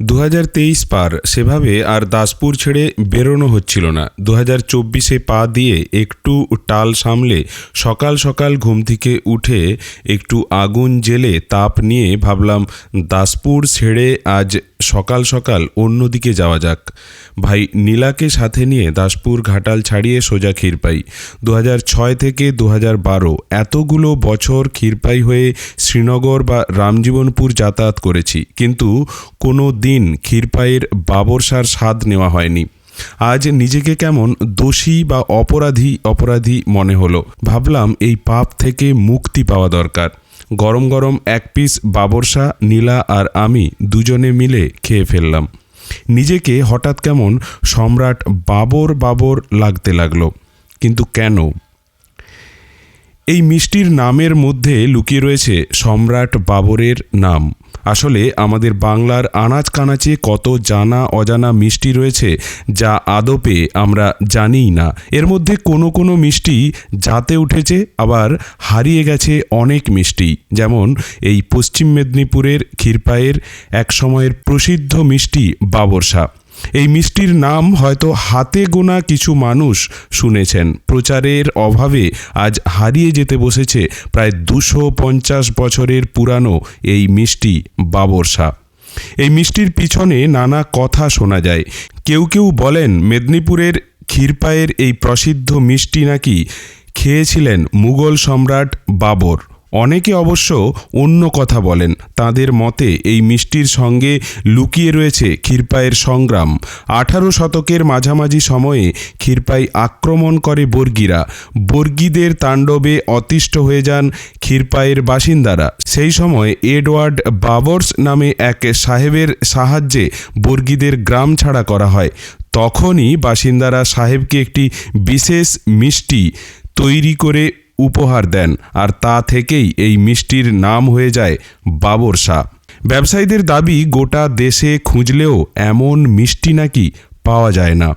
দু হাজার তেইশ পার সেভাবে আর দাসপুর ছেড়ে বেরোনো হচ্ছিল না। দু হাজার চব্বিশে পা দিয়ে একটু টাল সামলে সকাল সকাল ঘুম থেকে উঠে একটু আগুন জেলে তাপ নিয়ে ভাবলাম, দাসপুর ছেড়ে আজ সকাল সকাল অন্যদিকে যাওয়া যাক। ভাই নীলাকে সাথে নিয়ে দাসপুর ঘাটাল ছাড়িয়ে সোজা ক্ষীরপাই। দু ছয় থেকে দু বারো এতগুলো বছর ক্ষীরপাই হয়ে শ্রীনগর বা রামজীবনপুর যাতায়াত করেছি, কিন্তু কোনো দিন ক্ষীরপাইয়ের বাবরসার স্বাদ নেওয়া হয়নি। আজ নিজেকে কেমন দোষী বা অপরাধী অপরাধী মনে হলো। ভাবলাম এই পাপ থেকে মুক্তি পাওয়া দরকার। গরম গরম এক পিস বাবরসা, নীলা আর আমি দুজনে মিলে খেয়ে ফেললাম। নিজেকে হঠাৎ কেমন সম্রাট বাবর বাবর লাগতে লাগল। কিন্তু কেন? এই মিষ্টির নামের মধ্যে লুকিয়ে রয়েছে সম্রাট বাবরের নাম। আসলে আমাদের বাংলার আনাচ কানাচে কত জানা অজানা মিষ্টি রয়েছে যা আদপে আমরা জানিই না। এর মধ্যে কোনো কোনো মিষ্টি জাতে উঠেছে, আবার হারিয়ে গেছে অনেক মিষ্টি। যেমন এই পশ্চিম মেদিনীপুরের ক্ষীরপাইয়ের এক সময়ের প্রসিদ্ধ মিষ্টি বাবরসা। এই মিষ্টির নাম হয়তো হাতে গোনা কিছু মানুষ শুনেছেন। প্রচারের অভাবে আজ হারিয়ে যেতে বসেছে প্রায় দুশো পঞ্চাশ বছরের পুরানো এই মিষ্টি বাবরসা এই মিষ্টির পিছনে নানা কথা শোনা যায়। কেউ কেউ বলেন মেদিনীপুরের ক্ষীরপাইয়ের এই প্রসিদ্ধ মিষ্টি নাকি খেয়েছিলেন মুঘল সম্রাট বাবর। অনেকে অবশ্য অন্য কথা বলেন। তাদের মতে এই মিষ্টির সঙ্গে লুকিয়ে রয়েছে ক্ষীরপাইয়ের সংগ্রাম। আঠারো শতকের মাঝামাঝি সময়ে ক্ষীরপাই আক্রমণ করে বর্গীরা। বর্গীদের তাণ্ডবে অতিষ্ঠ হয়ে যান ক্ষীরপাইয়ের বাসিন্দারা। সেই সময় এডওয়ার্ড বাবর্স নামে এক সাহেবের সাহায্যে বর্গীদের গ্রাম ছাড়া করা হয়। তখনই বাসিন্দারা সাহেবকে একটি বিশেষ মিষ্টি তৈরি করে উপহার দেন, আর তা থেকেই এই মিষ্টির নাম হয়ে যায় বাবর শাহ। ব্যবসায়ীদের দাবি, গোটা দেশে খুঁজলেও এমন মিষ্টি নাকি পাওয়া যায় না।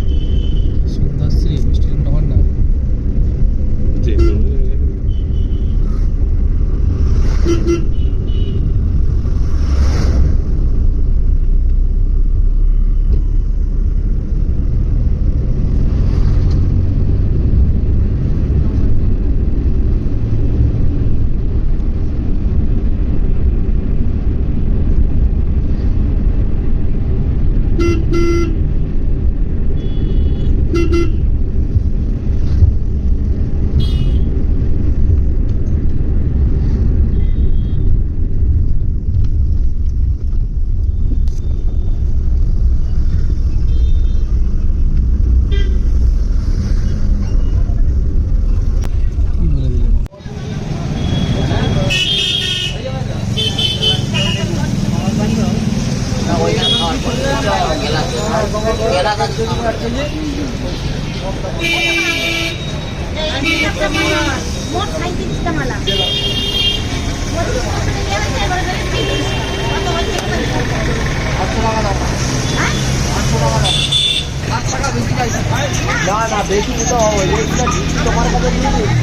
Beep. না না বেশি তো তোমার কাছে দিয়ে।